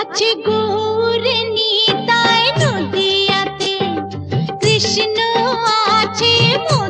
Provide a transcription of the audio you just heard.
আছে গৌর নিতায় নদিয়াতে কৃষ্ণ আছে মোদ